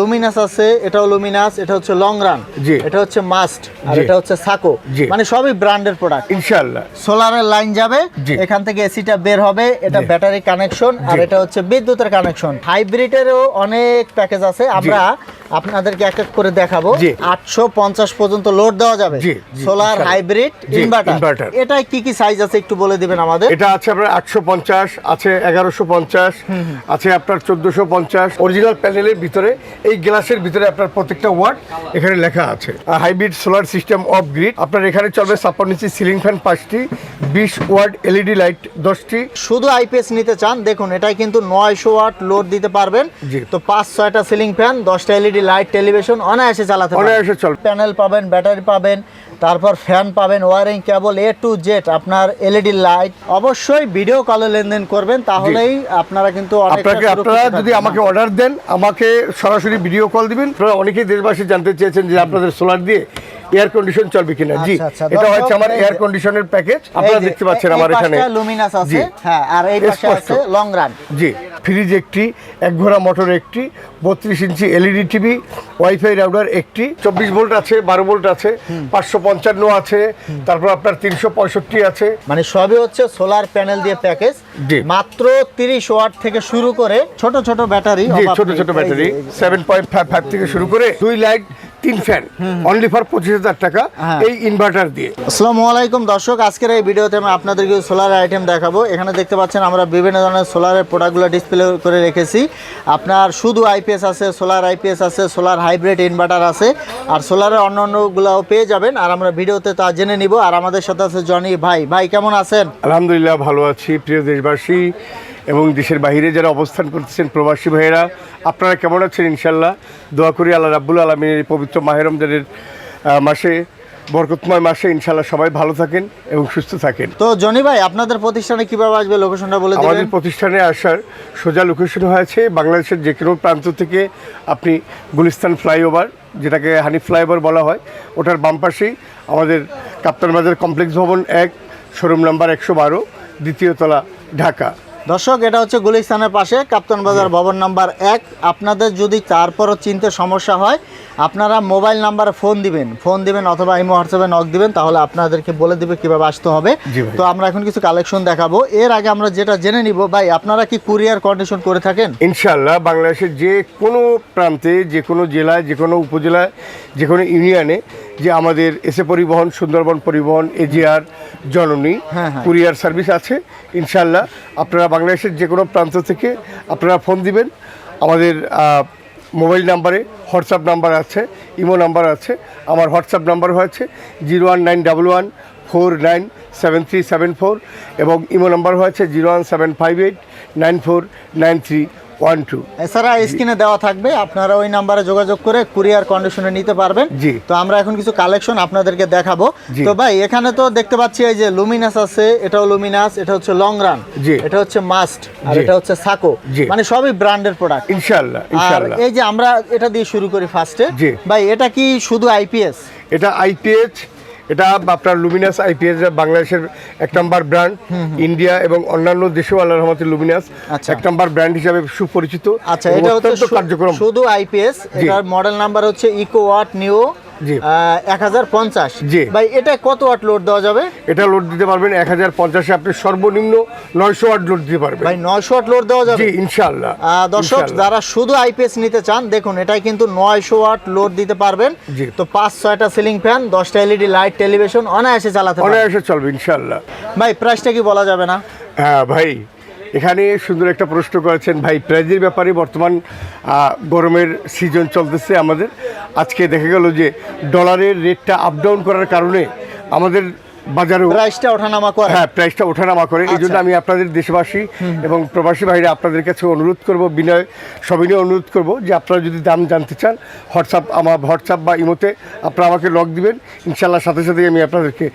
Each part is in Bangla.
লুমিনাস আছে এটাও লুমিনাস এটা হচ্ছে লং রান জি। এটা হচ্ছে মাস্ট আর এটা হচ্ছে সাকো মানে সবই ব্র্যান্ডের প্রোডাক্ট ইনশাআল্লাহ। সোলারের লাইন যাবে এখান থেকে এসিটা বের হবে এটা ব্যাটারি কানেকশন আর এটা হচ্ছে বিদ্যুতের কানেকশন হাইব্রিডেরও অনেক প্যাকেজ আছে আমরা আপনাদেরকে এক এক করে দেখাবো। আটশো পঞ্চাশ পর্যন্ত লোড দেওয়া যাবে। Solar hybrid inverter. এটাই কি কি সাইজ আছে একটু বলে দিবেন আমাদের? এটা আছে আপনার আটশো পঞ্চাশ আছে এগারোশো পঞ্চাশ আছে আপনার চোদ্দশো পঞ্চাশ। অরিজিনাল প্যানেলের ভিতরে এই গ্লাসের ভিতরে আপনার প্রত্যেকটা ওয়ার্ড এখানে লেখা আছে। Hybrid solar system off grid আপনার এখানে চলবে ছাপ্পান্ন ইঞ্চি সিলিং ফ্যান পাঁচটি বিশ ওয়ার্ড এলইডি লাইট দশটি। শুধু আইপিএস নিতে চান দেখুন এটাই কিন্তু নয়শো ওয়াট লোড দিতে পারবেন। তো পাঁচ ছয়টা সিলিং ফ্যান দশটা এলইডি লাইট টেলিভিশন অনায়াসে চালাতে অনায়াসে চল প্যানেল পাবেন ব্যাটারি পাবেন তারপর ফ্যান পাবেন wiring cable A to Z আপনার এলইডি লাইট অবশ্যই ভিডিও কলে লেনদেন করবেন তাহলেই আপনারা কিন্তু আপনাকে আপনারা যদি আমাকে অর্ডার দেন আমাকে সরাসরি ভিডিও কল দিবেন। আপনারা অনেকেই দেশবাসী জানতে চেয়েছেন যে আপনাদের সোলার দিয়ে এয়ার কন্ডিশন চলবে কিনা। জি আচ্ছা, আচ্ছা, এটা হচ্ছে আমার এয়ার কন্ডিশনের প্যাকেজ আপনারা দেখতে পাচ্ছেন আমার এখানে। লুমিনাস আছে হ্যাঁ আর এই পাশে। আছে লং রান জি। ফ্রিজ একটি এক ঘোড়া মোটর একটি বত্রিশ inch LED TV wifi router একটি চব্বিশ ভোল্ট আছে বারো ভোল্ট আছে পাঁচশো পঞ্চান্ন আছে তারপর আপনার তিনশো পঁয়ষট্টি আছে। মানে সবই হচ্ছে সোলার প্যানেল দিয়ে প্যাকেজ। মাত্র তিরিশ ওয়াট থেকে শুরু করে ছোট ছোট ব্যাটারি ছোট ছোট battery seven point five five থেকে শুরু করে দুই লাইট তিন ফ্যান অনলি ফর পঁচিশ হাজার টাকা হ্যাঁ। এই ইনভার্টার দিয়ে। আসসালামু আলাইকুম দর্শক আজকের এই ভিডিওতে আমি আপনাদেরকে সোলার আইটেম দেখাবো। এখানে দেখতে পাচ্ছেন আমরা বিভিন্ন ধরনের সোলারের প্রোডাক্টগুলো ডিসপ্লে করে রেখেছি। আপনার শুধু আইপিএস আছে সোলার আইপিএস আছে সোলার হাইব্রিড ইনভার্টার আছে আর সোলারের অন্য অন্যগুলোও পেয়ে যাবেন। আর আমরা ভিডিওতে তা জেনে নিব। আর আমাদের সাথে আছে জনি ভাই। ভাই কেমন আছেন? আলহামদুলিল্লাহ ভালো আছি। প্রিয় দেশবাসী এবং দেশের বাইরে যারা অবস্থান করতেছেন প্রবাসী ভাইয়েরা আপনারা কেমন আছেন ইনশাল্লাহ দোয়া করি আল্লাহ রাব্বুল আলমীর এই পবিত্র মাহের রমজানের আহ, মাসে বরকতময় মাসে ইনশাল্লাহ সবাই ভালো থাকেন এবং সুস্থ থাকেন। তো জনি ভাই আপনাদের প্রতিষ্ঠানে কীভাবে আসবে লোকেশনটা বলে আমাদের প্রতিষ্ঠানে আসার সোজা লোকেশন হয়েছে বাংলাদেশের যে কোনো প্রান্ত থেকে আপনি গুলিস্তান ফ্লাইওভার যেটাকে হানি ফ্লাইওভার বলা হয় ওটার বাম পাশেই আমাদের কাপ্তান বাজার কমপ্লেক্স ভবন এক শোরুম নাম্বার একশো বারো দ্বিতীয় তলা ঢাকা। দর্শক এটা হচ্ছে গুলিস্তানের পাশে কাপ্তান বাজার ভবন নাম্বার এক। আপনাদের যদি তারপরও চিনতে সমস্যা হয় আপনারা মোবাইল নাম্বারে ফোন দিবেন। ফোন দিবেন অথবা ইমো হোয়াটসঅ্যাপে নক দিবেন তাহলে আপনাদেরকে বলে দিবে কীভাবে আসতে হবে। তো আমরা এখন কিছু কালেকশন দেখাবো। এর আগে আমরা যেটা জেনে নিব ভাই আপনারা কি কুরিয়ার কন্ডিশন করে থাকেন? ইনশাল্লাহ বাংলাদেশের যে কোনো প্রান্তে যে কোনো জেলায় যে কোনো উপজেলায় যে কোনো ইউনিয়নে যে আমাদের এসে পরিবহন সুন্দরবন পরিবহন এজিআর জননী হ্যাঁ, হ্যাঁ। কুরিয়ার সার্ভিস আছে ইনশাল্লাহ আপনারা বাংলাদেশের যে কোনো প্রান্ত থেকে আপনারা ফোন দিবেন। আমাদের মোবাইল নাম্বারে হোয়াটসঅ্যাপ নাম্বার আছে ইমো নাম্বার আছে। আমার হোয়াটসঅ্যাপ নাম্বার হয়েছে zero one nine double one four nine seven three seven four এবং ইমো নাম্বার হয়েছে zero one seven five eight nine four nine three. One two এছাড়া স্ক্রিনে দেওয়া থাকবে আপনারা ওই নাম্বারে যোগাযোগ করে কুরিয়ার কন্ডিশনে নিতে পারবেন। জি। তো আমরা এখন কিছু কালেকশন আপনাদেরকে দেখাবো। তো ভাই এখানে তো দেখতে পাচ্ছি এই যে লুমিনাস আছে এটাও লুমিনাস এটা হচ্ছে লং রান জি। এটা হচ্ছে মাস্ট আর এটা হচ্ছে সাকো মানে সবই ব্র্যান্ডের প্রোডাক্ট ইনশাল্লাহ আর ইনশাল্লাহ এই যে আমরা এটা দিয়ে শুরু করি ফার্স্টে। ভাই এটা কি শুধু আইপিএস এটা আইপিএইচ এটা আপনার লুমিনাস আইপিএস বাংলাদেশের এক নম্বর ব্র্যান্ড ইন্ডিয়া এবং অন্যান্য দেশেও আল্লাহ রহমতের লুমিনাস আচ্ছা। এক নম্বর ব্র্যান্ড হিসাবে সুপরিচিত আচ্ছা এটা হচ্ছে কার্যক্রম শুধু আইপিএস এটার মডেল নাম্বার হচ্ছে ইকো ওয়াট নিও জি। এক হাজার পঞ্চাশ। জি। ভাই এটা কত ওয়াট লোড দেওয়া যাবে? এটা লোড দিতে পারবেন এক হাজার পঞ্চাশে। আপনি সর্বনিম্ন নয়শো ওয়াট লোড দিতে পারবেন। ভাই নয়শো ওয়াট লোড দেওয়া যাবে? ইনশাল্লাহ দর্শক। যারা শুধু আইপিএস নিতে চান দেখুন এটাই কিন্তু নয়শো ওয়াট লোড দিতে পারবেন। তো পাঁচ ছয়টা সিলিং ফ্যান দশটা এলইডি লাইট টেলিভিশন অনায়াসে চালাতে পারবেন। অনায়াসে চলবে ইনশাল্লাহ ভাই প্রাইসটা কি বলা যাবে না? হ্যাঁ ভাই এখানে সুন্দর একটা প্রশ্ন করেছেন, ভাই প্রাইজের ব্যাপারে বর্তমান গরমের সিজন চলতেছে আমাদের। আজকে দেখা গেল যে ডলারের রেটটা আপ ডাউন করার কারণে আমাদের বাজারেও প্রাইসটা ওঠানামা করে। হ্যাঁ প্রাইসটা ওঠানামা করে। এই জন্য আচ্ছা। আমি আপনাদের দেশবাসী এবং প্রবাসী ভাইরা আপনাদের কাছে অনুরোধ করব বিনয় সবিনয় অনুরোধ করব যে আপনারা যদি দাম জানতে চান হোয়াটসঅ্যাপ আমার হোয়াটসঅ্যাপ বা ইমোতে আপনারা আমাকে লক দিবেন। ইনশাল্লাহ সাথে সাথে আমি আপনাদেরকে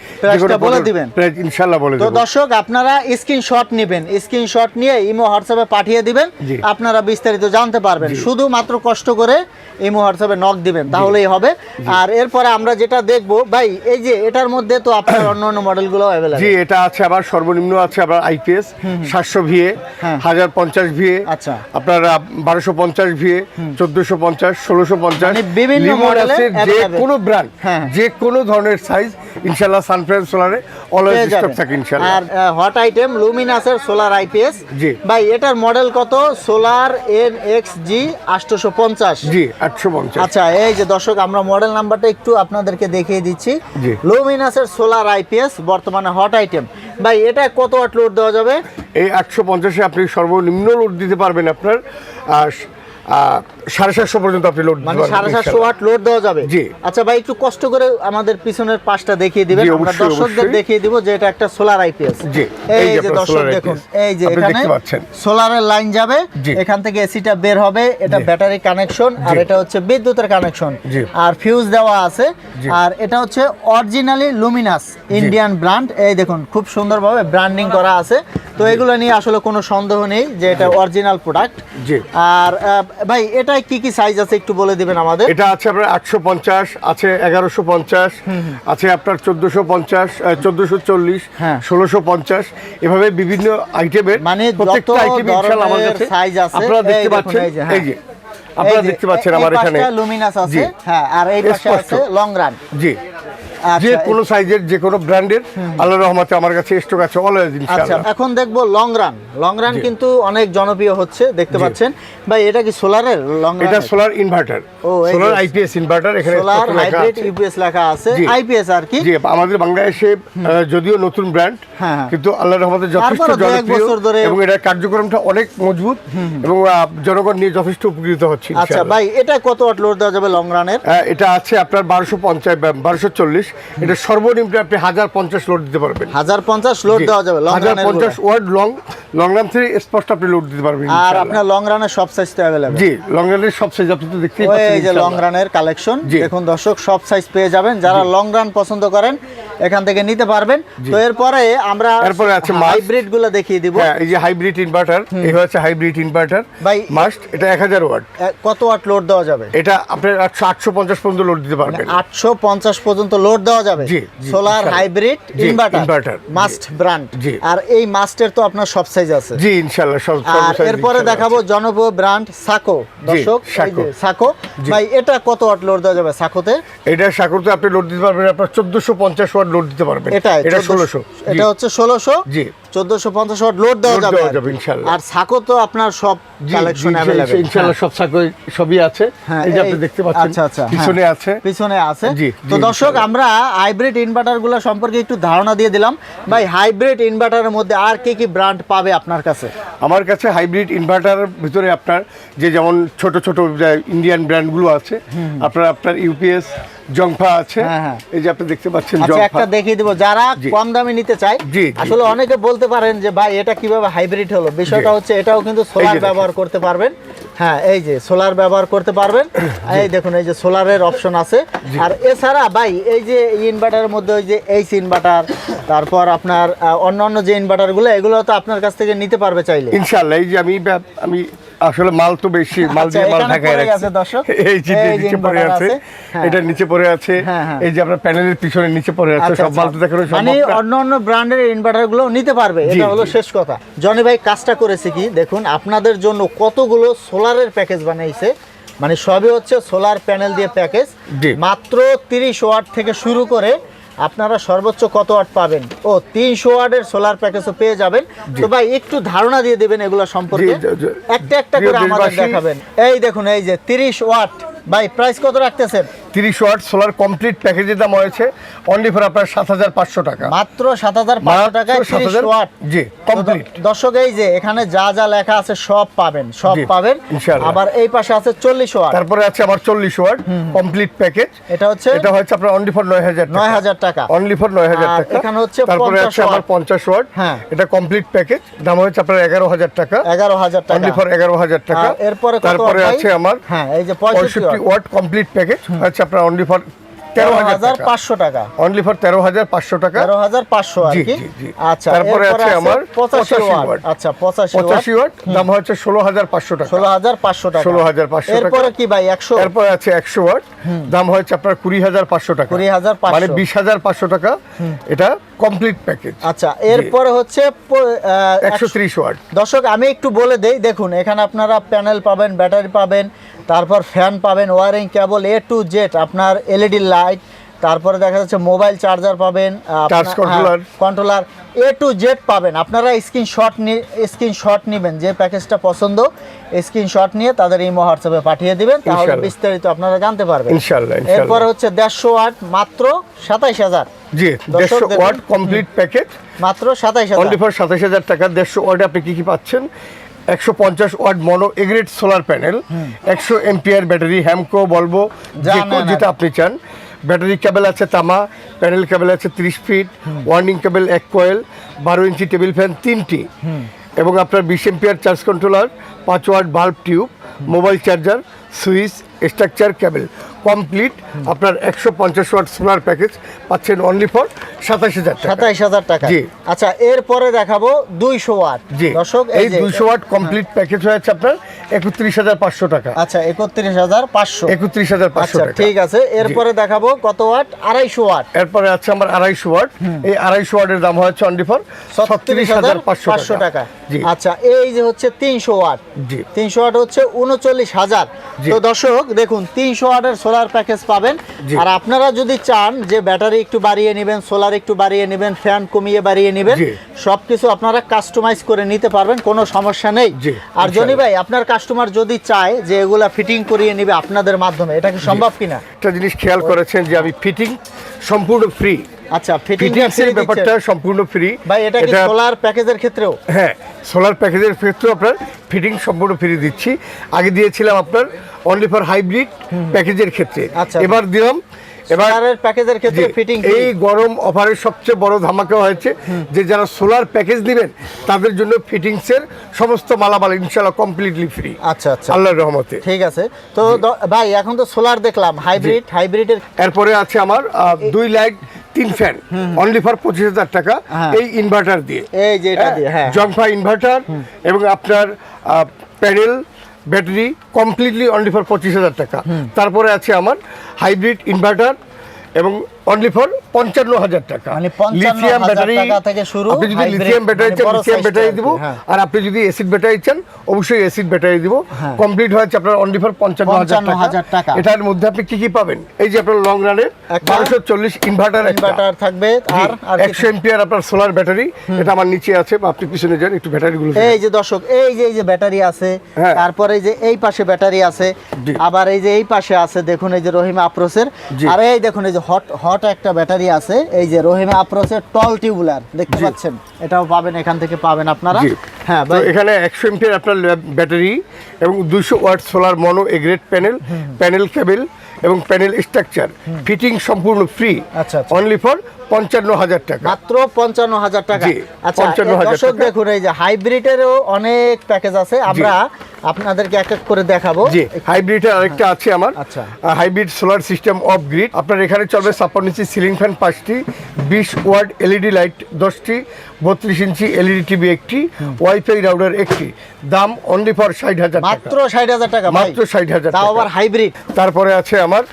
বলে দিবেন। ইনশাল্লাহ বলে তো দর্শক আপনারা স্ক্রিনশট নেবেন। স্ক্রিনশট নিয়ে ইমো হোয়াটসঅ্যাপে পাঠিয়ে দিবেন। আপনারা বিস্তারিত জানতে পারবেন। শুধুমাত্র কষ্ট করে ইমো হোয়াটসঅ্যাপে নক দিবেন তাহলেই হবে। আর এরপরে আমরা যেটা দেখব ভাই এই যে এটার মধ্যে তো আপনার অন্য অন্য মডেলগুলো অ্যাভেলেবল জি এটা আছে আবার সর্বনিম্ন আছে আবার আইপিএস সাতশো ভিএ হ্যাঁ। হাজার পঞ্চাশ ভিএ আচ্ছা। আপনার বারোশো পঞ্চাশ ভিএ চোদ্দশো পঞ্চাশ ষোলোশো পঞ্চাশ। মানে বিভিন্ন যে কোনো ব্র্যান্ড। যে কোনো ধরনের সাইজ ইনশাল্লাহ সোলারে অলওয়েজ স্টক থাকে ইনশাল্লাহ আর হট আইটেম লুমিনাসের সোলার আইপিএস জি। ভাই এটার মডেল কত? সোলার এন এক্স জি আটশোশো পঞ্চাশ। জি আটশো পঞ্চাশ আচ্ছা এই যে দর্শক আমরা মডেল নাম্বারটা একটু আপনাদেরকে দেখিয়ে দিচ্ছি। লুমিনাসের সোলার আইপিএস বর্তমানে হট আইটেম। ভাই এটা কত ওয়াট লোড দেওয়া যাবে? এই আটশো পঞ্চাশে আপনি সর্বনিম্ন লোড দিতে পারবেন আপনার। আহ, সাড়ে সাতশো পর্যন্ত আপনি লোড মানে সাড়ে সাতশো ওয়াট লোড দেওয়া যাবে? জি। আচ্ছা ভাই একটু কষ্ট করে আমাদের পিছনের পাশটা দেখিয়ে দিবেন। আমরা দর্শকদের দেখিয়ে দিব যে এটা একটা সোলার আইপিএস জি, এই যে দর্শক দেখুন এই যে এখানে সোলারের লাইন যাবে। এখান থেকে এসিটা বের হবে এটা ব্যাটারি কানেকশন আর এটা হচ্ছে বিদ্যুতের কানেকশন আর ফিউজ দেওয়া আছে আর এটা হচ্ছে অরিজিনালি লুমিনাস ইন্ডিয়ান ব্র্যান্ড এই দেখুন খুব সুন্দরভাবে ব্র্যান্ডিং করা আছে। তো এগুলো নিয়ে আসলে কোনো সন্দেহ নেই যে এটা অরিজিনাল প্রোডাক্ট জি। আর আহ, ভাই কি কি সাইজ আছে একটু বলে দিবেন আমাদের? এটা আছে আপনার আটশো পঞ্চাশ আছে এগারোশো পঞ্চাশ আছে আপনার চোদ্দশো পঞ্চাশ চোদ্দশো চল্লিশ হ্যাঁ। ষোলোশো পঞ্চাশ। এভাবে বিভিন্ন আইটেমের মানে প্রত্যেকটা আইটেম ইনশাল্লাহ আমার কাছে size আছে, আপনারা দেখতে পাচ্ছেন? হ্যাঁ। এই যে আপনারা দেখতে পাচ্ছেন আমার এখানে। লুমিনাস আছে হ্যাঁ আর এই পাশে আছে লং রান জি। যে কোনো সাইজের যে কোনো ব্র্যান্ডের আল্লাহ রহমতে আমার কাছে স্টক আছে অলওয়েজ আচ্ছা এখন দেখব লং রান লং রান কিন্তু অনেক জনপ্রিয় হচ্ছে দেখতে পাচ্ছেন। ভাই এটা কি সোলারের লং এটা সোলার ইনভার্টার ও, সোলার আইপিএস ইনভার্টার এখানে সোলার হাইব্রিড ইউপিএস লেখা আছে। আইপিএস আর কি? জি আমাদের বাংলাদেশে যদিও নতুন ব্র্যান্ড হ্যাঁ। কিন্তু আল্লাহর রহমতে যথেষ্ট জনপ্রিয় এবং এটার কার্যক্রমটা অনেক মজবুত এবং জনগণ নিয়ে যথেষ্ট উপকৃত হচ্ছে আচ্ছা ভাই এটা কত ওয়াট লোড দেওয়া যাবে লং রানের এটা আছে আপনার বারোশো পঞ্চাশ বারোশো চল্লিশ। এটা সর্বনিম্ন আপনি হাজার পঞ্চাশ লোড দিতে পারবেন। হাজার পঞ্চাশ লোড দেওয়া যাবে হাজার পঞ্চাশ ওয়ার্ড লং লং রান থেকে স্পষ্ট আপনি লোড দিতে পারবেন আর আপনার লং রানের সব সাইজ তো অ্যাভেলেবল জি লং রানের সব সাইজ আপনি তো দেখতেই পাচ্ছেন এই যে লং রানের কালেকশন দেখুন দর্শক সব সাইজ পেয়ে যাবেন। যারা লং রান পছন্দ করেন এখান থেকে নিতে পারবেন। তো এরপরে আমরা এরপরে আছে হাইব্রিডগুলো দেখিয়ে দিব। হ্যাঁ এই যে হাইব্রিড ইনভার্টার এই হচ্ছে হাইব্রিড ইনভার্টার ভাই- মাস্ট এটা এক হাজার ওয়াট কত ওয়াট লোড দেওয়া যাবে? এটা আটশো আটশো পর্যন্ত লোড দিতে পারবেন। আটশো পঞ্চাশ পর্যন্ত লোড দেওয়া যাবে। জি, solar hybrid inverter must brand জি। আর এই মাস্টের তো আপনার সব সাইজ আছে। জি ইনশাল্লাহ সব আর এরপরে দেখাবো জনপ্রিয় ব্র্যান্ড সাকো দর্শক এই সাকো। যে সাকো ভাই এটা কত ওয়াট লোড দেওয়া যাবে সাকোতে এটা সাকোতে আপনি লোড দিতে পারবেন আপনার চোদ্দশো পঞ্চাশ ওয়াট লোড দিতে পারবেন। এটা এটা ষোলোশো। এটা হচ্ছে ষোলোশো। জি। চোদ্দশো পঞ্চাশ ওয়াট লোড দেওয়া যাবে আর সাকো তো আপনার সব কালেকশন অ্যাভেলেবেল ইনশাল্লাহ সব সাকো সবই আছে। হ্যাঁ, এই যে আপনি দেখতে পাচ্ছেন আচ্ছা, আচ্ছা, হ্যাঁ। পিছনে আছে। পিছনে আছে। তো দর্শক আমরা হাইব্রিড ইনভার্টারগুলো সম্পর্কে একটু ধারণা দিয়ে দিলাম। ভাই হাইব্রিড ইনভার্টারের মধ্যে আর কি কি ব্র্যান্ড পাবে আপনার কাছে? আমার কাছে হাইব্রিড ইনভার্টারের ভিতরে আপনার যে যেমন ছোট ছোট ইন্ডিয়ান ব্র্যান্ডগুলো আছে আপনার আপনার ইউপিএস জংফা আছে। হ্যাঁ, হ্যাঁ। এই যে আপনি দেখতে পাচ্ছেন আচ্ছা একটা দেখিয়ে দিব। যারা কম দামে নিতে চায় আসলে। অনেকে বলতে পারেন যে ভাই এটা কীভাবে হাইব্রিড হলো? বিষয়টা হচ্ছে এটাও কিন্তু সোলার ব্যবহার করতে পারবেন। হ্যাঁ এই যে সোলার ব্যবহার করতে পারবেন এই দেখুন এই যে সোলারের অপশন আছে আর এছাড়া ভাই এই যে ইনভার্টারের মধ্যে ওই যে এইচ ইনভার্টার তারপর আপনার আহ, অন্যান্য যে ইনভার্টারগুলো এগুলো তো আপনার কাছ থেকে নিতে পারবে চাইলে ইনশাল্লাহ এই যে আমি আমি আসলে মাল তো বেশি মাল আচ্ছা, দিয়ে মাল ঢাকায় রাখছি দর্শক। এই যে নিচে পড়ে আছে হ্যাঁ। এটা নিচে পড়ে আছে হ্যাঁ, হ্যাঁ। এই যে আপনার প্যানেলের পিছনে নিচে পড়ে আছে আচ্ছা, সব মাল তো আচ্ছা। দেখানো মানে সম্ভব না। অন্য অন্য ব্র্যান্ডের ইনভার্টারগুলো নিতে পারবে এটা হলো শেষ কথা জনি ভাই কাজটা করেছে কি দেখুন আপনাদের জন্য কতগুলো সোলারের প্যাকেজ বানাইছে মানে সবই হচ্ছে সোলার প্যানেল দিয়ে প্যাকেজ। মাত্র তিরিশ ওয়াট থেকে শুরু করে আপনারা সর্বোচ্চ কত ওয়াট পাবেন? ও তিনশো ওয়াটের সোলার প্যাকেজও পেয়ে যাবেন। তো ভাই একটু ধারণা দিয়ে দেবেন এগুলো সম্পর্কে। একটা একটা করে আমাদের দেখাবেন। এই দেখুন এই যে তিরিশ ওয়াট। ভাই প্রাইস কত রাখতেছেন? তিরিশ ওয়াট সোলার কমপ্লিট প্যাকেজের দাম হয়েছে। অনলি ফর আপনার সাত হাজার পাঁচশো টাকা। মাত্র সাত হাজার পাঁচশো টাকায় তিরিশ ওয়াট। জি কমপ্লিট দর্শক এই যে এখানে যা যা লেখা আছে সব পাবেন সব পাবেন। আবার এই পাশে আছে চল্লিশ ওয়াট। তারপরে আছে আমার চল্লিশ ওয়াট কমপ্লিট প্যাকেজ এটা হচ্ছে এটা হচ্ছে আপনার অনলি ফর নয় হাজার নয় হাজার টাকা। অনলি ফর নয় হাজার টাকা। এখানে হচ্ছে তারপরে আছে আমার পঞ্চাশ ওয়াট। হ্যাঁ। এটা কমপ্লিট প্যাকেজ দাম হচ্ছে আপনার এগারো হাজার টাকা। এগারো হাজার টাকা। অনলি ফর এগারো হাজার টাকা। এরপরে তারপরে আছে আমার হ্যাঁ এই যে পঁয়ষট্টি ওয়াট। কমপ্লিট প্যাকেজ হচ্ছে আপনার অনলি ফর তেরো তেরো হাজার হাজার পাঁচশো টাকা। অনলি ফর তেরো হাজার পাঁচশো টাকা। তেরো হাজার পাঁচশো আর কি? জি, জি। আচ্ছা তারপরে আছে আমার পঁচাশি ওয়াট। ওয়াট। আচ্ছা পঁচাশি ওয়াট। পঁচাশি ওয়াট দাম হচ্ছে ষোলো হাজার পাঁচশো টাকা। ষোলো হাজার পাঁচশো টাকা। 16,500 টাকা। এরপরে কি ভাই একশো? এরপর আছে একশো ওয়াট দাম হচ্ছে আপনার কুড়ি হাজার পাঁচশো টাকা। 20,500 মানে বিশ হাজার পাঁচশো টাকা। এটা কমপ্লিট প্যাকেজ আচ্ছা এরপরে হচ্ছে একশো ত্রিশ ওয়াট। দর্শক আমি একটু বলে দেই দেখুন এখানে আপনারা প্যানেল পাবেন ব্যাটারি পাবেন তারপর ফ্যান পাবেন wiring cable A to Z আপনার এলইডি লাইট তারপরে দেখা যাচ্ছে মোবাইল চার্জার পাবেন কন্ট্রোলার এ টু জেড পাবেন। আপনারা স্ক্রিনশট স্ক্রিনশট নেবেন যে প্যাকেজটা পছন্দ স্ক্রিনশট নিয়ে তাদের এই হোয়াটসঅ্যাপে পাঠিয়ে দিবেন তাহলে বিস্তারিত আপনারা জানতে পারবেন। ইনশাল্লাহ, এরপরে। হচ্ছে দেড়শো ওয়াট মাত্র সাতাইশ হাজার। জি দেড়শো। ওয়াট কমপ্লিট প্যাকেজ মাত্র সাতাইশ হাজার। সাতাশ হাজার টাকা দেড়শো ওয়াটে আপনি কি কি পাচ্ছেন? একশো পঞ্চাশ watt mono A grade solar panel একশো এমপিআর ব্যাটারি হ্যামকো বলব যেটা আপনি চান। ব্যাটারি কেবল আছে তামা, প্যানেল কেবল আছে তিরিশ ফিট, ওয়ার্নিং কেবল এক কয়েল, বারো ইঞ্চি টেবিল ফ্যান তিনটি। এবং আপনার বিশ এম্পিয়ার চার্জ কন্ট্রোলার, পাঁচ watt bulb tube, mobile charger, switch structure cable complete. আপনার একশো পঞ্চাশ ওয়াট সোলার প্যাকেজ পাচ্ছেন অনলি ফর সাতাশ হাজার টাকা। সাতাইশ হাজার টাকা। জি। আচ্ছা এরপরে দেখাবো দুইশো ওয়াট। জি। দর্শক এই দুইশো ওয়াট কমপ্লিট প্যাকেজ হয়েছে আপনার একত্রিশ হাজার পাঁচশো টাকা। আচ্ছা একত্রিশ হাজার পাঁচশো। একত্রিশ হাজার পাঁচশো আচ্ছা ঠিক আছে। এরপরে দেখাবো কত ওয়াট? আড়াইশো ওয়াট। এরপরে আছে আমার আড়াইশো ওয়াট। এই আড়াইশো ওয়াটের দাম হচ্ছে অনলি ফর ছত্রিশ হাজার পাঁচশো টাকা। জি। আচ্ছা এই যে হচ্ছে তিনশো ওয়াট। জি। তিনশো ওয়াট হচ্ছে উনচল্লিশ হাজার। তো দর্শক দেখুন তিনশো ওয়াটের সোলার প্যাকেজ পাবেন। আর আপনারা যদি চান যে ব্যাটারি একটু বাড়িয়ে নেবেন সোলার একটু বাড়িয়ে নেবেন ফ্যান কমিয়ে বাড়িয়ে নেবেন সব কিছু আপনারা কাস্টমাইজ করে নিতে পারবেন কোনো সমস্যা নেই। আর জনি ভাই আপনার কাস্টমার যদি চায় যে এগুলা ফিটিং করিয়ে নেবে আপনাদের মাধ্যমে এটা কি সম্ভব কিনা? একটা জিনিস খেয়াল করেছেন যে আমি ফিটিং সম্পূর্ণ ফ্রি আচ্ছা ফিটিং ফিটিংস এর ব্যাপারটা সম্পূর্ণ ফ্রি ভাই এটা কি সোলার প্যাকেজের ক্ষেত্রেও? হ্যাঁ সোলার প্যাকেজের ক্ষেত্রে আপনার ফিটিং সম্পূর্ণ ফ্রি দিচ্ছি। আগে দিয়েছিলাম আপনার অনলি ফর হাইব্রিড প্যাকেজের ক্ষেত্রে। আচ্ছা। এবার দিলাম এবার সোলারের প্যাকেজের ক্ষেত্রে ফিটিং এই গরম অফারের সবচেয়ে বড় ধামাকা হয়েছে যে যারা সোলার প্যাকেজ নেবেন তাদের জন্য ফিটিংসের সমস্ত মালামাল ইনশাল্লাহ কমপ্লিটলি ফ্রি আচ্ছা আচ্ছা। আল্লাহর রহমতে। ঠিক আছে। তো ভাই এখন তো সোলার দেখলাম হাইব্রিড হাইব্রিডের এরপরে আছে আমার দুই লাইট তিন ফ্যান অনলি ফর পঁচিশ হাজার টাকা হ্যাঁ। এই ইনভার্টার দিয়ে। এই যে এটা দিয়ে হ্যাঁ। জংফা ইনভার্টার এবং আপনার panel battery completely only for পঁচিশ হাজার টাকা। তারপরে আছে আমার হাইব্রিড ইনভার্টার এবং অনলি ফর পঞ্চান্ন হাজার টাকা। মানে 55,000 টাকা থেকে শুরু, আপনি যদি লিথিয়াম ব্যাটারি মানে চান লিথিয়াম ব্যাটারি দিব হ্যাঁ। আর আপনি যদি এসিড ব্যাটারি চান অবশ্যই এসিড ব্যাটারি দিব। হ্যাঁ। কমপ্লিট হয়েছে আপনার অনলি ফর পঞ্চান্ন হাজার টাকা। এটার মধ্যে আপনি কি কি পাবেন? এই যে আপনার লং রানের বারোশো চল্লিশ ইনভার্টার ইনভার্টার থাকবে আর একশো আপনার সোলার ব্যাটারি এটা আমার নিচে আছে আপনি পিছনে যান একটু ব্যাটারিগুলো এই যে দর্শক এই যে এই যে ব্যাটারি আছে হ্যাঁ। তারপরে এই যে এই পাশে ব্যাটারি আছে আবার এই যে এই পাশে আছে দেখুন এই যে রহিমা আপ্রোসের আর এই দেখুন এই যে হট হট একটা ব্যাটারি আছে এই যে রহিমা আপ্রোচের টল টিউবুলার দেখতে পাচ্ছেন? এটাও পাবেন এখান থেকে পাবেন আপনারা। হ্যাঁ এখানে একশো এমপির আপনার ব্যাটারি এবং দুশো watt solar mono A grade panel panel cable. এবং প্যানেল স্ট্রাকচার। ফিটিং সম্পূর্ণ ফ্রি। আচ্ছা, আচ্ছা। অনলি ফর পঞ্চান্ন হাজার টাকা। মাত্র পঞ্চান্ন হাজার টাকা আচ্ছা দর্শক দেখুন এই যে হাইব্রিডেরও অনেক প্যাকেজ আছে। আমরা আপনাদেরকে এক এক করে দেখাবো। জি হাইব্রিডের আরেকটা আছে আমার। আচ্ছা। Hybrid solar system off grid. আপনার এখানে চলবে ছাপ্পান্ন ইঞ্চি সিলিং ফ্যান পাঁচটি বিশ ওয়ার্ড এলইডি লাইট দশটি বত্রিশ ইঞ্চি এলইডি টিভি একটি ওয়াইফাই রাউডার একটি। দাম অনলি ফর ষাট হাজার টাকা। মাত্র ষাট হাজার টাকা। মাত্র 60,000 তাও আবার হাইব্রিড। তারপরে আছে আমার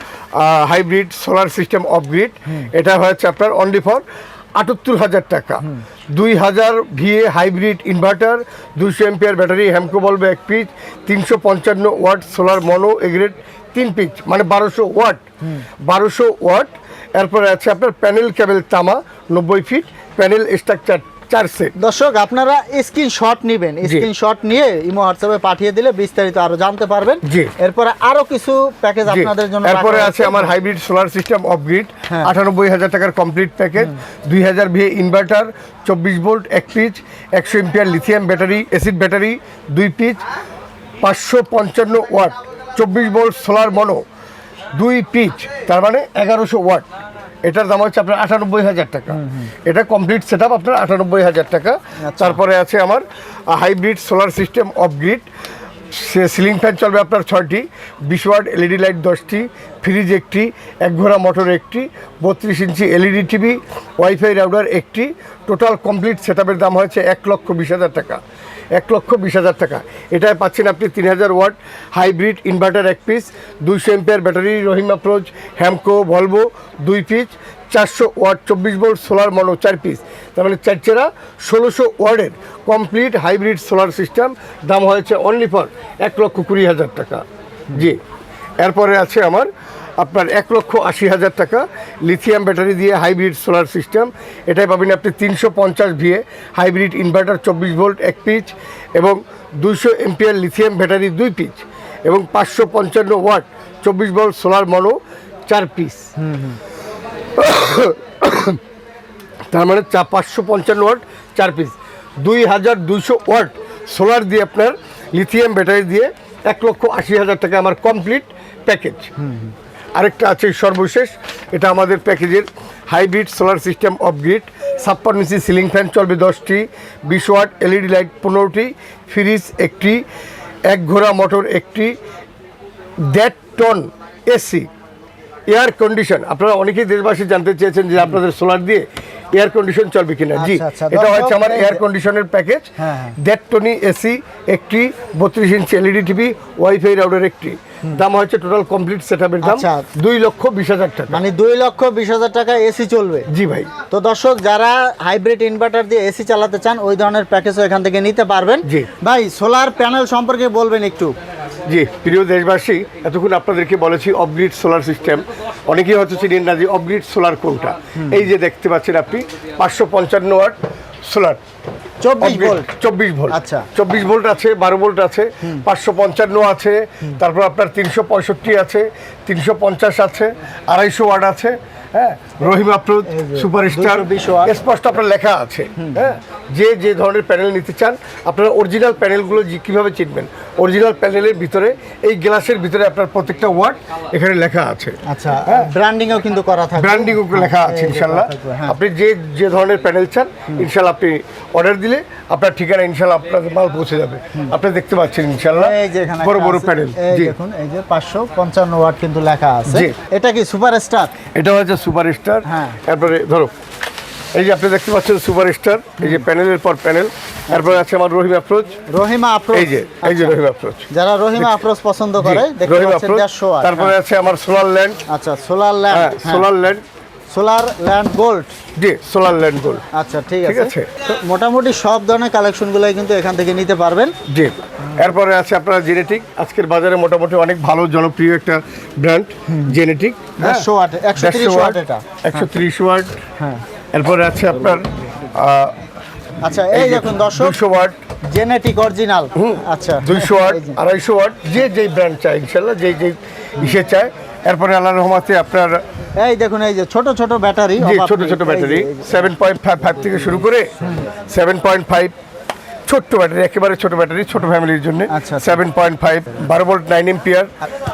hybrid solar system off grid এটা হচ্ছে আপনার অনলি ফর আটাত্তর হাজার টাকা। দুই হাজার ভিএ হাইব্রিড ইনভার্টার দুশো এমপিআর ব্যাটারি হ্যামকো বলবে এক পিচ তিনশো পঞ্চান্ন watt solar mono A grade তিন পিচ মানে বারোশো ওয়াট বারোশো ওয়াট এরপরে আছে আপনার প্যানেল কেবল তামা নব্বই ফিট প্যানেল স্ট্রাকচার চার সেট দর্শক আপনারা স্ক্রিনশট নেবেন। স্ক্রিনশট নিয়ে ইমো হোয়াটসঅ্যাপে পাঠিয়ে দিলে বিস্তারিত আরও জানতে পারবেন জি। এরপরে আরও কিছু প্যাকেজ। আপনাদের জন্য এরপরে আছে আমার hybrid solar system off grid. আটানব্বই হাজার টাকার কমপ্লিট প্যাকেজ দুই হাজার ভিএ ইনভার্টার চব্বিশ ভোল্ট এক পিচ একশো ampere lithium battery acid battery দুই পিচ পাঁচশো পঞ্চান্ন ওয়াট চব্বিশ ভোল্ট সোলার মনো দুই পিচ তার মানে এগারোশো ওয়াট এটার দাম হচ্ছে আপনার আটানব্বই হাজার টাকা। এটা কমপ্লিট সেট আপ আপনার আটানব্বই হাজার টাকা। আচ্ছা। তারপরে আছে আমার hybrid solar system off grid সে সিলিং ফ্যান চলবে আপনার ছয়টি বিশ ওয়াট এলইডি লাইট দশটি ফ্রিজ একটি এক ঘোড়া মোটর একটি বত্রিশ inch LED TV wifi router একটি। টোটাল কমপ্লিট সেট দাম হয়েছে এক লক্ষ বিশ হাজার টাকা। এক লক্ষ বিশ হাজার টাকা। এটায় পাচ্ছেন আপনি তিন হাজার ওয়াট হাইব্রিড ইনভার্টার এক পিস, দুইশো ampere battery, Rahimafrooz, Hamko, Volvo, দুই পিস, চারশো ওয়াট চব্বিশ ভোল্ট সোলার মনো, চার পিস। তার মানে চারচেরা ষোলোশো ওয়ার্ডের কমপ্লিট হাইব্রিড সোলার সিস্টেম। দাম হয়েছে অনলি ফর এক লক্ষ কুড়ি হাজার টাকা। জি। এরপরে আছে আমার আপনার এক লক্ষ আশি হাজার টাকা লিথিয়াম ব্যাটারি দিয়ে হাইব্রিড সোলার সিস্টেম এটাই পাবেন আপনি তিনশো পঞ্চাশ ভিএ হাইব্রিড ইনভার্টার চব্বিশ ভোল্ট এক পিচ এবং দুইশো এমপিআর লিথিয়াম ব্যাটারি দুই পিচ এবং পাঁচশো পঞ্চান্ন ওয়াট চব্বিশ ভোল্ট সোলার মনো চার পিস। তার মানে চা পাঁচশো পঞ্চান্ন ওয়াট চার পিস। দুই হাজার দুইশো ওয়াট সোলার দিয়ে আপনার লিথিয়াম ব্যাটারি দিয়ে এক লক্ষ আশি হাজার টাকা আমার কমপ্লিট প্যাকেজ আরেকটা আছে সর্বশেষ, এটা আমাদের প্যাকেজের hybrid solar system off grid. ছাপ্পান্ন ইঞ্চি সিলিং ফ্যান চলবে দশটি, বিশ ওয়াট এলইডি লাইট পনেরোটি, ফ্রিজ একটি, এক ঘোড়া মোটর একটি, দেড় টন এসি, এয়ার কন্ডিশন। আপনারা অনেকেই দেশবাসী জানতে চেয়েছেন যে আপনাদের সোলার দিয়ে এয়ার কন্ডিশন চলবে কিনা? জি আচ্ছা, আচ্ছা, এটা হচ্ছে আমার এয়ার কন্ডিশনের প্যাকেজ। দেড় টনি এসি একটি বত্রিশ inch LED TV wifi router একটি। দাম হচ্ছে টোটাল কমপ্লিট সেটআপের দাম। আচ্ছা। দুই লক্ষ বিশ হাজার টাকা। মানে দুই লক্ষ বিশ হাজার টাকা এসি চলবে? জি ভাই। তো দর্শক যারা হাইব্রিড ইনভার্টার দিয়ে এসি চালাতে চান ওই ধরনের প্যাকেজও এখান থেকে নিতে পারবেন। জি। ভাই সোলার প্যানেল সম্পর্কে বলবেন একটু। জি প্রিয় দেশবাসী এতক্ষণ আপনাদেরকে বলেছি অফগ্রিড সোলার সিস্টেম অনেকেই হয়তো চিনেন না যে অফগ্রিড সোলার কোনটা। এই যে দেখতে পাচ্ছেন আপনি পাঁচশো পঞ্চান্ন ওয়াট সোলার চব্বিশ ভোল্ট চব্বিশ ভোল্ট আচ্ছা। চব্বিশ ভোল্ট আছে বারো ভোল্ট আছে পাঁচশো পঞ্চান্ন আছে তারপর আপনার তিনশো পঁয়ষট্টি আছে তিনশো পঞ্চাশ আছে আড়াইশো ওয়াট আছে হ্যাঁ? Rahimafrooz superstar. স্পষ্ট আপনার লেখা আছে হ্যাঁ? যে যে ধরনের প্যানেল নিতে চান আপনারা অরিজিনাল প্যানেলগুলো কীভাবে চিনবেন? অরিজিনাল প্যানেলের ভিতরে এই গ্লাসের ভিতরে আপনার প্রত্যেকটা ওয়ার্ড এখানে লেখা আছে। আচ্ছা ব্র্যান্ডিংও কিন্তু করা থাকে ব্র্যান্ডিং লেখা আছে ইনশাল্লাহ। হ্যাঁ। আপনি যে যে ধরনের প্যানেল চান ইনশাল্লাহ আপনি অর্ডার দিলে আপনার ঠিকানা ইনশাল্লাহ আপনার মাল পৌঁছে যাবে। আপনি দেখতে পাচ্ছেন ইনশাল্লাহ এই যে এখানে বড় বড় প্যানেল। দেখুন এই যে পাঁচশো পঞ্চান্ন ওয়াট কিন্তু লেখা আছে। এটা কি সুপার স্টার এটা হচ্ছে সুপার স্টার হ্যাঁ। তারপরে ধরো এই যে আপনি দেখতে পাচ্ছেন সুপার স্টার এই যে প্যানেলের পর প্যানেল। তারপরে আছে আমার রহিম অ্যাপ্রোচ রহিমা আফরোজ এই যে এই যে আচ্ছা। রহিম অ্যাপ্রোচ যারা রহিমা আফরোজ পছন্দ করে দেখতে পাচ্ছেন অ্যাপ্রোচ দেড়শো ওয়াট তারপরে আছে আমার সোলার ল্যান্ড। আচ্ছা সোলার হ্যাঁ land solar land. Solar land gold. জি সোলার ল্যান্ড গোল্ড। আচ্ছা ঠিক ঠিক আছে। তো মোটামুটি সব ধরনের কালেকশনগুলোই কিন্তু এখান থেকে নিতে পারবেন। জি এরপরে আছে আপনার জেনেটিক আজকের বাজারে মোটামুটি অনেক ভালো জনপ্রিয় একটা ব্র্যান্ড জেনেটিক দেড়শো ওয়াট একশো তিরিশ ওয়াট এটা। একশো তিরিশ ওয়াট। হ্যাঁ। এরপরে আছে আপনার আচ্ছা এই দেখুন দর্শক দুশো ওয়াট। জেনেটিক অরিজিনাল আচ্ছা। দুইশো ওয়াট। আড়াইশো ওয়াট যে যেই ব্র্যান্ড চায় ইনশাল্লাহ যে যেই ইসে চায়। এরপরে আল্লাহ রহমাতে আপনার এই দেখুন এই যে ছোট ছোট ব্যাটারি ছোট ছোট battery seven point five five থেকে শুরু করে সেভেন পয়েন্ট ফাইভ ছোট্ট ব্যাটারি একেবারে ছোট ব্যাটারি ছোট ফ্যামিলির জন্য। আচ্ছা, আচ্ছা। সেভেন পয়েন্ট ফাইভ বারো ভোল্ট নাইন এম্পিয়ার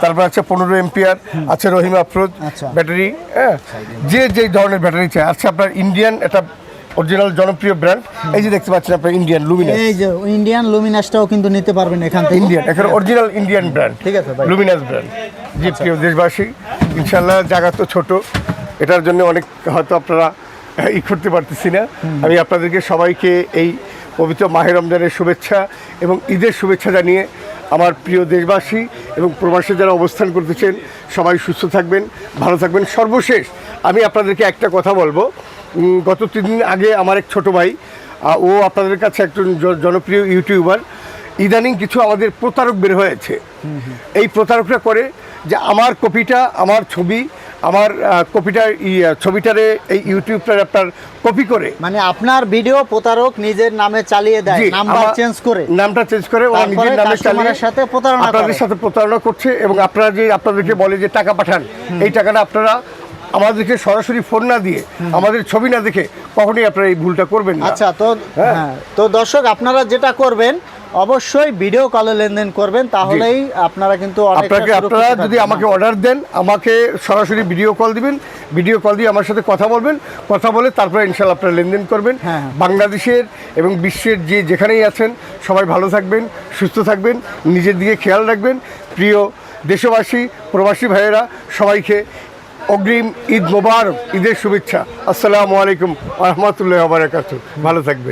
তারপর আছে পনেরো এম্পিয়ার আছে রহিম আফরোজ আচ্ছা। ব্যাটারি হ্যাঁ? যে যেই ধরনের ব্যাটারি চাই। আছে আপনার ইন্ডিয়ান একটা অরিজিনাল জনপ্রিয় ব্র্যান্ড এই যে দেখতে পাচ্ছেন আপনার ইন্ডিয়ান লুমিনাস এই যে ইন্ডিয়ান লুমিনাসটাও কিন্তু নিতে পারবেন এখান থেকে। ইন্ডিয়ান এখানে অরিজিনাল ইন্ডিয়ান ব্র্যান্ড ঠিক আছে ভাই। লুমিনাস ব্র্যান্ড জি প্রিয় দেশবাসী ইনশাল্লাহ জায়গা তো ছোট। এটার জন্য অনেক হয়তো আপনারা ই করতে পারতেছি না। আমি আপনাদেরকে সবাইকে এই পবিত্র মাহের রমজানের শুভেচ্ছা এবং ঈদের শুভেচ্ছা জানিয়ে আমার প্রিয় দেশবাসী এবং প্রবাসী যারা অবস্থান করতেছেন সবাই সুস্থ থাকবেন ভালো থাকবেন। সর্বশেষ আমি আপনাদেরকে একটা কথা বলব। গত তিন দিন আগে আমার এক ছোট ভাই ও আপনাদের কাছে একজন জনপ্রিয় ইউটিউবার। ইদানিং কিছু আমাদের প্রতারক বের হয়েছে। এই প্রতারকরা করে যে আমার কপিটা আমার ছবি আমার কপিটার ছবিটারে এই ইউটিউবটার আপনার কপি করে মানে আপনার ভিডিও প্রতারক নিজের নামে চালিয়ে দেয় নাম্বার চেঞ্জ করে নামটা চেঞ্জ করে ওরা নিজের নামে চালিয়ে সাথে প্রতারণা আপনাদের। সাথে প্রতারণা করছে এবং আপনারা যে আপনাদেরকে বলে যে টাকা পাঠান এই টাকাটা আপনারা আমাদেরকে সরাসরি ফোন না দিয়ে আমাদের ছবি না দেখে কখনোই আপনারা এই ভুলটা করবেন না আচ্ছা তো হ্যাঁ। হ্যাঁ তো দর্শক আপনারা যেটা করবেন অবশ্যই ভিডিও কলে লেনদেন করবেন তাহলেই আপনারা কিন্তু আপনাকে আপনারা যদি আমাকে অর্ডার দেন আমাকে সরাসরি ভিডিও কল দিবেন ভিডিও কল দিয়ে আমার সাথে কথা বলবেন কথা বলে তারপরে ইনশাল্লাহ আপনারা লেনদেন করবেন। হ্যাঁ, হ্যাঁ। বাংলাদেশের এবং বিশ্বের যে যেখানেই আছেন সবাই ভালো থাকবেন সুস্থ থাকবেন নিজের দিকে খেয়াল রাখবেন। প্রিয় দেশবাসী প্রবাসী ভাইয়েরা সবাইকে অগ্রিম ঈদ মোবারক ঈদের শুভেচ্ছা। আসসালামু আলাইকুম রহমতুল্লাহ বারাকাতু ভালো থাকবেন।